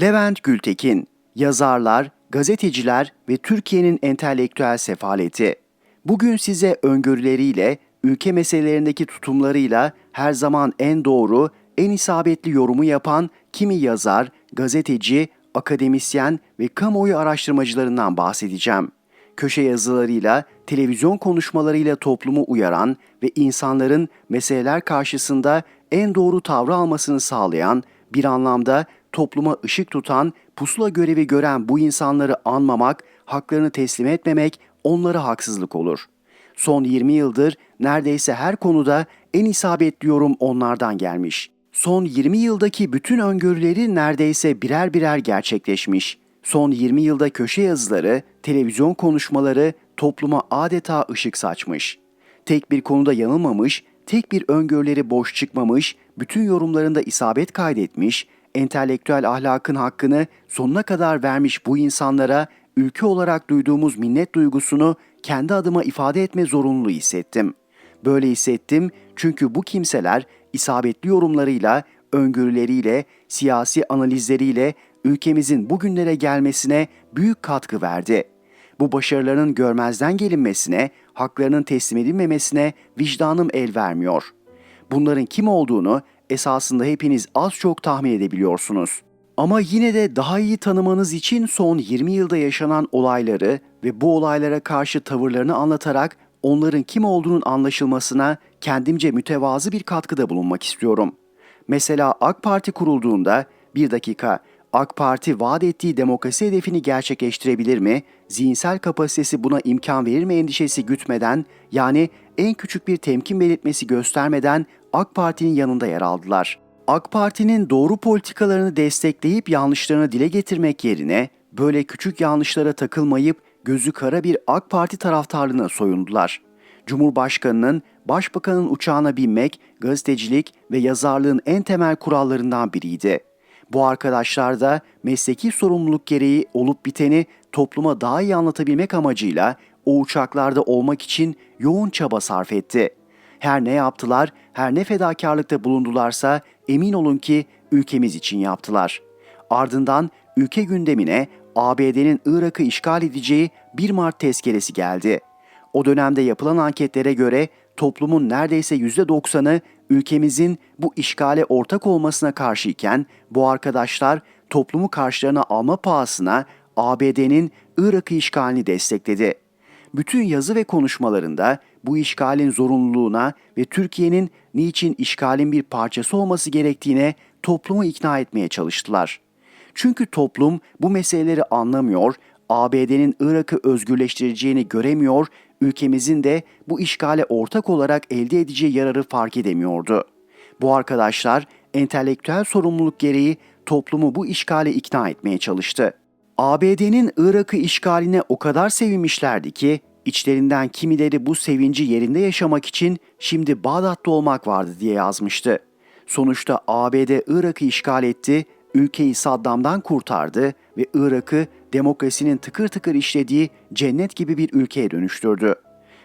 Levent Gültekin, yazarlar, gazeteciler ve Türkiye'nin entelektüel sefaleti. Bugün size öngörüleriyle, ülke meselelerindeki tutumlarıyla her zaman en doğru, en isabetli yorumu yapan kimi yazar, gazeteci, akademisyen ve kamuoyu araştırmacılarından bahsedeceğim. Köşe yazılarıyla, televizyon konuşmalarıyla toplumu uyaran ve insanların meseleler karşısında en doğru tavrı almasını sağlayan, bir anlamda topluma ışık tutan, pusula görevi gören bu insanları anmamak, haklarını teslim etmemek onlara haksızlık olur. Son 20 yıldır neredeyse her konuda en isabetli yorum onlardan gelmiş. Son 20 yıldaki bütün öngörüleri neredeyse birer birer gerçekleşmiş. Son 20 yılda köşe yazıları, televizyon konuşmaları topluma adeta ışık saçmış. Tek bir konuda yanılmamış, tek bir öngörüleri boş çıkmamış, bütün yorumlarında isabet kaydetmiş, entelektüel ahlakın hakkını sonuna kadar vermiş bu insanlara ülke olarak duyduğumuz minnet duygusunu kendi adıma ifade etme zorunluluğu hissettim. Böyle hissettim çünkü bu kimseler isabetli yorumlarıyla, öngörüleriyle, siyasi analizleriyle ülkemizin bugünlere gelmesine büyük katkı verdi. Bu başarılarının görmezden gelinmesine, haklarının teslim edilmemesine vicdanım el vermiyor. Bunların kim olduğunu esasında hepiniz az çok tahmin edebiliyorsunuz. Ama yine de daha iyi tanımanız için son 20 yılda yaşanan olayları ve bu olaylara karşı tavırlarını anlatarak onların kim olduğunun anlaşılmasına kendimce mütevazı bir katkıda bulunmak istiyorum. Mesela AK Parti kurulduğunda bir dakika AK Parti vaat ettiği demokrasi hedefini gerçekleştirebilir mi? Zihinsel kapasitesi buna imkan verir mi endişesi gütmeden yani en küçük bir temkin belirtmesi göstermeden AK Parti'nin yanında yer aldılar. AK Parti'nin doğru politikalarını destekleyip yanlışlarını dile getirmek yerine böyle küçük yanlışlara takılmayıp gözü kara bir AK Parti taraftarlığına soyundular. Cumhurbaşkanının, başbakanın uçağına binmek, gazetecilik ve yazarlığın en temel kurallarından biriydi. Bu arkadaşlar da mesleki sorumluluk gereği olup biteni topluma daha iyi anlatabilmek amacıyla o uçaklarda olmak için yoğun çaba sarf etti. Her ne yaptılar, her ne fedakarlıkta bulundularsa emin olun ki ülkemiz için yaptılar. Ardından ülke gündemine ABD'nin Irak'ı işgal edeceği 1 Mart tezkeresi geldi. O dönemde yapılan anketlere göre toplumun neredeyse %90'ı ülkemizin bu işgale ortak olmasına karşıyken bu arkadaşlar toplumu karşılarına alma pahasına ABD'nin Irak'ı işgalini destekledi. Bütün yazı ve konuşmalarında bu işgalin zorunluluğuna ve Türkiye'nin niçin işgalin bir parçası olması gerektiğine toplumu ikna etmeye çalıştılar. Çünkü toplum bu meseleleri anlamıyor, ABD'nin Irak'ı özgürleştireceğini göremiyor, ülkemizin de bu işgale ortak olarak elde edeceği yararı fark edemiyordu. Bu arkadaşlar entelektüel sorumluluk gereği toplumu bu işgale ikna etmeye çalıştı. ABD'nin Irak'ı işgaline o kadar sevinmişlerdi ki içlerinden kimileri bu sevinci yerinde yaşamak için şimdi Bağdat'ta olmak vardı diye yazmıştı. Sonuçta ABD Irak'ı işgal etti, ülkeyi Saddam'dan kurtardı ve Irak'ı demokrasinin tıkır tıkır işlediği cennet gibi bir ülkeye dönüştürdü.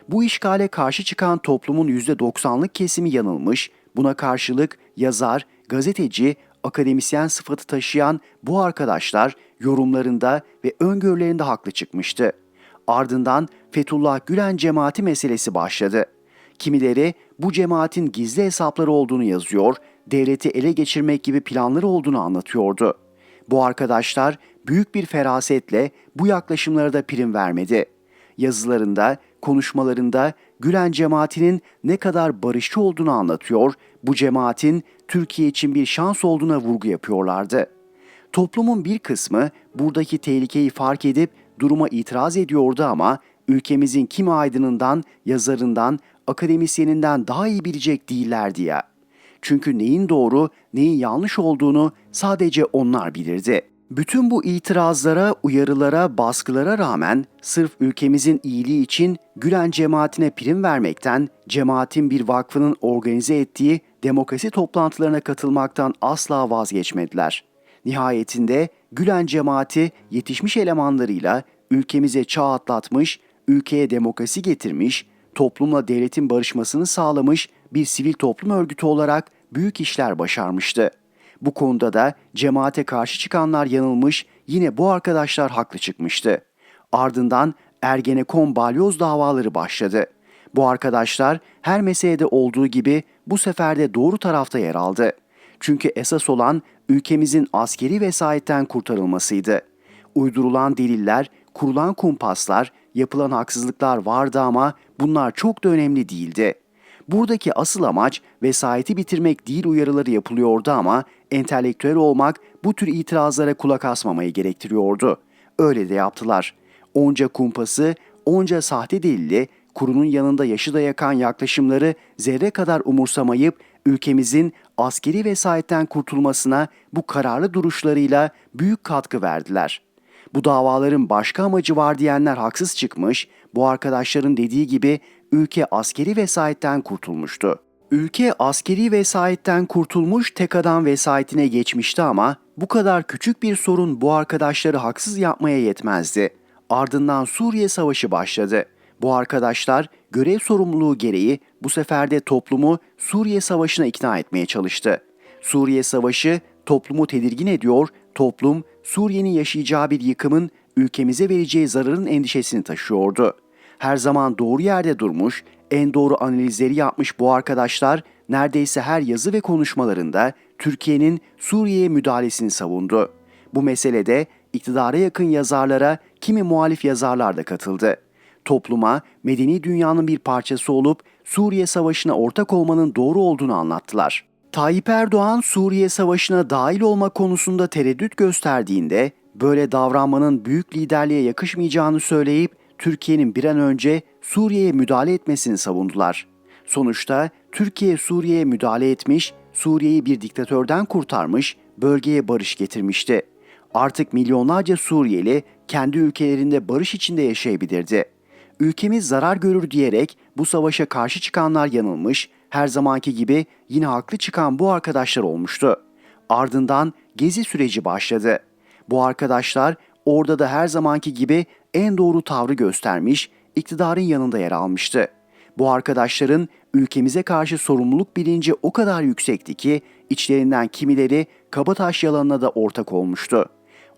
Bu işgale karşı çıkan toplumun %90'lık kesimi yanılmış, buna karşılık yazar, gazeteci, akademisyen sıfatı taşıyan bu arkadaşlar yorumlarında ve öngörülerinde haklı çıkmıştı. Ardından Fethullah Gülen cemaati meselesi başladı. Kimileri bu cemaatin gizli hesapları olduğunu yazıyor, devleti ele geçirmek gibi planları olduğunu anlatıyordu. Bu arkadaşlar büyük bir ferasetle bu yaklaşımlara da prim vermedi. Yazılarında, konuşmalarında Gülen cemaatinin ne kadar barışçı olduğunu anlatıyor, bu cemaatin Türkiye için bir şans olduğuna vurgu yapıyorlardı. Toplumun bir kısmı buradaki tehlikeyi fark edip duruma itiraz ediyordu ama ülkemizin kim aydınından, yazarından, akademisyeninden daha iyi bilecek değillerdi ya. Çünkü neyin doğru, neyin yanlış olduğunu sadece onlar bilirdi. Bütün bu itirazlara, uyarılara, baskılara rağmen sırf ülkemizin iyiliği için Gülen cemaatine prim vermekten, cemaatin bir vakfının organize ettiği demokrasi toplantılarına katılmaktan asla vazgeçmediler. Nihayetinde Gülen cemaati yetişmiş elemanlarıyla ülkemize çağ atlatmış, ülkeye demokrasi getirmiş, toplumla devletin barışmasını sağlamış bir sivil toplum örgütü olarak büyük işler başarmıştı. Bu konuda da cemaate karşı çıkanlar yanılmış, yine bu arkadaşlar haklı çıkmıştı. Ardından Ergenekon balyoz davaları başladı. Bu arkadaşlar her meselede olduğu gibi bu sefer de doğru tarafta yer aldı. Çünkü esas olan ülkemizin askeri vesayetten kurtarılmasıydı. Uydurulan deliller, kurulan kumpaslar, yapılan haksızlıklar vardı ama bunlar çok da önemli değildi. Buradaki asıl amaç vesayeti bitirmek değil uyarıları yapılıyordu ama entelektüel olmak bu tür itirazlara kulak asmamayı gerektiriyordu. Öyle de yaptılar. Onca kumpası, onca sahte delili, kurunun yanında yaşı da yakan yaklaşımları zerre kadar umursamayıp ülkemizin askeri vesayetten kurtulmasına bu kararlı duruşlarıyla büyük katkı verdiler. Bu davaların başka amacı var diyenler haksız çıkmış, bu arkadaşların dediği gibi ülke askeri vesayetten kurtulmuştu. Ülke askeri vesayetten kurtulmuş tek adam vesayetine geçmişti ama bu kadar küçük bir sorun bu arkadaşları haksız yapmaya yetmezdi. Ardından Suriye Savaşı başladı. Bu arkadaşlar görev sorumluluğu gereği bu sefer de toplumu Suriye Savaşı'na ikna etmeye çalıştı. Suriye Savaşı toplumu tedirgin ediyor, toplum Suriye'nin yaşayacağı bir yıkımın ülkemize vereceği zararın endişesini taşıyordu. Her zaman doğru yerde durmuş, en doğru analizleri yapmış bu arkadaşlar neredeyse her yazı ve konuşmalarında Türkiye'nin Suriye'ye müdahalesini savundu. Bu meselede iktidara yakın yazarlara kimi muhalif yazarlar da katıldı. Topluma medeni dünyanın bir parçası olup Suriye Savaşı'na ortak olmanın doğru olduğunu anlattılar. Tayyip Erdoğan Suriye Savaşı'na dahil olma konusunda tereddüt gösterdiğinde böyle davranmanın büyük liderliğe yakışmayacağını söyleyip Türkiye'nin bir an önce Suriye'ye müdahale etmesini savundular. Sonuçta Türkiye Suriye'ye müdahale etmiş, Suriye'yi bir diktatörden kurtarmış, bölgeye barış getirmişti. Artık milyonlarca Suriyeli kendi ülkelerinde barış içinde yaşayabilirdi. Ülkemiz zarar görür diyerek bu savaşa karşı çıkanlar yanılmış, her zamanki gibi yine haklı çıkan bu arkadaşlar olmuştu. Ardından gezi süreci başladı. Bu arkadaşlar orada da her zamanki gibi en doğru tavrı göstermiş, iktidarın yanında yer almıştı. Bu arkadaşların ülkemize karşı sorumluluk bilinci o kadar yüksekti ki içlerinden kimileri kabataş yalanına da ortak olmuştu.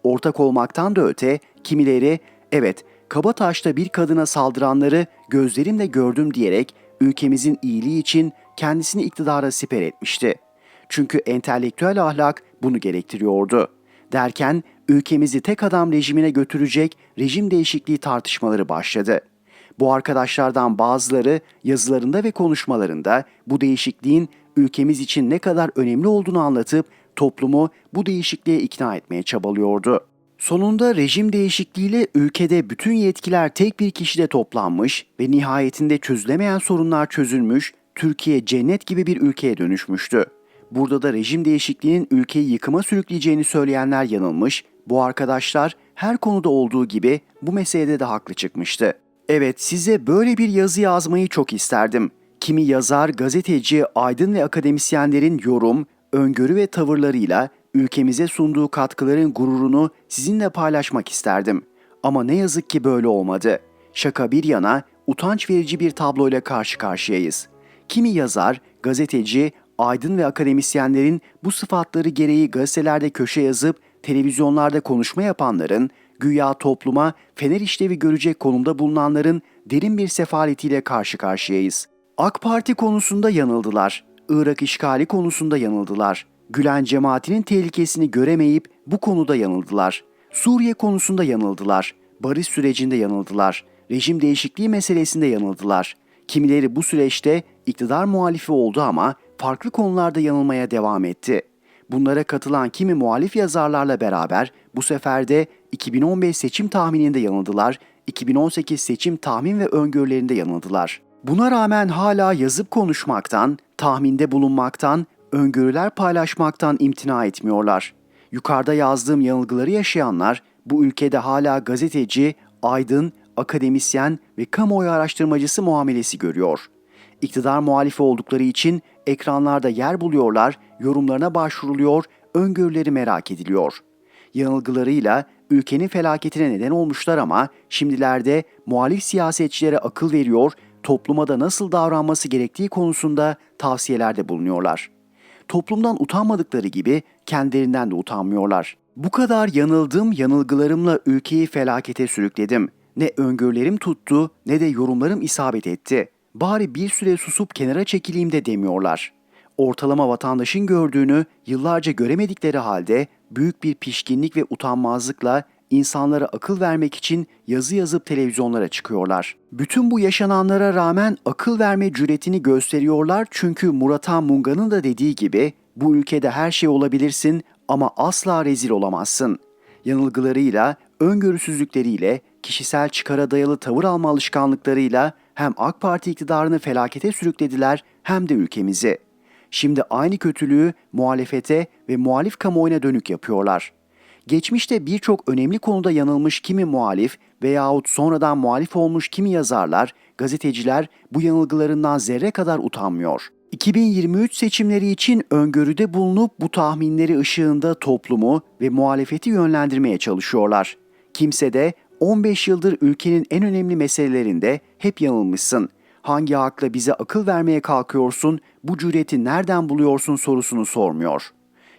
Ortak olmaktan da öte kimileri evet Kabataş'ta bir kadına saldıranları gözlerimle gördüm diyerek ülkemizin iyiliği için kendisini iktidara siper etmişti. Çünkü entelektüel ahlak bunu gerektiriyordu. Derken ülkemizi tek adam rejimine götürecek rejim değişikliği tartışmaları başladı. Bu arkadaşlardan bazıları yazılarında ve konuşmalarında bu değişikliğin ülkemiz için ne kadar önemli olduğunu anlatıp toplumu bu değişikliğe ikna etmeye çabalıyordu. Sonunda rejim değişikliğiyle ülkede bütün yetkiler tek bir kişide toplanmış ve nihayetinde çözülemeyen sorunlar çözülmüş, Türkiye cennet gibi bir ülkeye dönüşmüştü. Burada da rejim değişikliğinin ülkeyi yıkıma sürükleyeceğini söyleyenler yanılmış, bu arkadaşlar her konuda olduğu gibi bu meselede de haklı çıkmıştı. Evet size böyle bir yazı yazmayı çok isterdim. Kimi yazar, gazeteci, aydın ve akademisyenlerin yorum, öngörü ve tavırlarıyla ülkemize sunduğu katkıların gururunu sizinle paylaşmak isterdim. Ama ne yazık ki böyle olmadı. Şaka bir yana utanç verici bir tabloyla karşı karşıyayız. Kimi yazar, gazeteci, aydın ve akademisyenlerin bu sıfatları gereği gazetelerde köşe yazıp televizyonlarda konuşma yapanların, güya topluma fener işlevi görecek konumda bulunanların derin bir sefaletiyle karşı karşıyayız. AK Parti konusunda yanıldılar. Irak işgali konusunda yanıldılar. Gülen cemaatinin tehlikesini göremeyip bu konuda yanıldılar. Suriye konusunda yanıldılar. Barış sürecinde yanıldılar. Rejim değişikliği meselesinde yanıldılar. Kimileri bu süreçte iktidar muhalifi oldu ama farklı konularda yanılmaya devam etti. Bunlara katılan kimi muhalif yazarlarla beraber bu sefer de 2015 seçim tahmininde yanıldılar, 2018 seçim tahmin ve öngörülerinde yanıldılar. Buna rağmen hala yazıp konuşmaktan, tahminde bulunmaktan, öngörüler paylaşmaktan imtina etmiyorlar. Yukarıda yazdığım yanılgıları yaşayanlar bu ülkede hala gazeteci, aydın, akademisyen ve kamuoyu araştırmacısı muamelesi görüyor. İktidar muhalifi oldukları için ekranlarda yer buluyorlar, yorumlarına başvuruluyor, öngörüleri merak ediliyor. Yanılgılarıyla ülkenin felaketine neden olmuşlar ama şimdilerde muhalif siyasetçilere akıl veriyor, topluma da nasıl davranması gerektiği konusunda tavsiyelerde bulunuyorlar. Toplumdan utanmadıkları gibi kendilerinden de utanmıyorlar. Bu kadar yanıldım, yanılgılarımla ülkeyi felakete sürükledim. Ne öngörülerim tuttu ne de yorumlarım isabet etti. Bari bir süre susup kenara çekileyim de demiyorlar. Ortalama vatandaşın gördüğünü yıllarca göremedikleri halde büyük bir pişkinlik ve utanmazlıkla insanlara akıl vermek için yazı yazıp televizyonlara çıkıyorlar. Bütün bu yaşananlara rağmen akıl verme cüretini gösteriyorlar çünkü Muratan Munga'nın da dediği gibi bu ülkede her şey olabilirsin ama asla rezil olamazsın. Yanılgılarıyla, öngörüsüzlükleriyle, kişisel çıkara dayalı tavır alma alışkanlıklarıyla hem AK Parti iktidarını felakete sürüklediler hem de ülkemizi. Şimdi aynı kötülüğü muhalefete ve muhalif kamuoyuna dönük yapıyorlar. Geçmişte birçok önemli konuda yanılmış kimi muhalif veyahut sonradan muhalif olmuş kimi yazarlar, gazeteciler bu yanılgılarından zerre kadar utanmıyor. 2023 seçimleri için öngörüde bulunup bu tahminleri ışığında toplumu ve muhalefeti yönlendirmeye çalışıyorlar. Kimse de 15 yıldır ülkenin en önemli meselelerinde hep yanılmışsın. Hangi hakla bize akıl vermeye kalkıyorsun, bu cüreti nereden buluyorsun sorusunu sormuyor.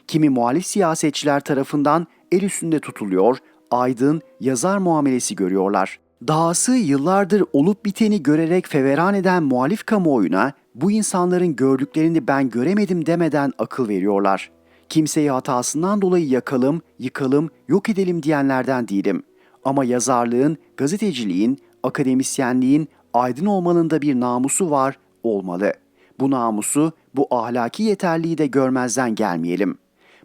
Kimi muhalif siyasetçiler tarafından el üstünde tutuluyor, aydın, yazar muamelesi görüyorlar. Dahası yıllardır olup biteni görerek feveran eden muhalif kamuoyuna bu insanların gördüklerini ben göremedim demeden akıl veriyorlar. Kimseyi hatasından dolayı yakalım, yıkalım, yok edelim diyenlerden değilim. Ama yazarlığın, gazeteciliğin, akademisyenliğin, aydın olmanın da bir namusu var, olmalı. Bu namusu, bu ahlaki yeterliği de görmezden gelmeyelim.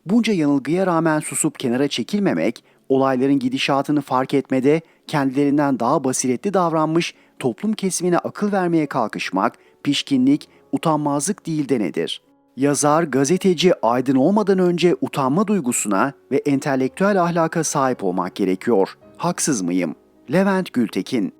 Bunca yanılgıya rağmen susup kenara çekilmemek, olayların gidişatını fark etmede kendilerinden daha basiretli davranmış toplum kesimine akıl vermeye kalkışmak, pişkinlik, utanmazlık değil de nedir? Yazar, gazeteci aydın olmadan önce utanma duygusuna ve entelektüel ahlaka sahip olmak gerekiyor. Haksız mıyım? Levent Gültekin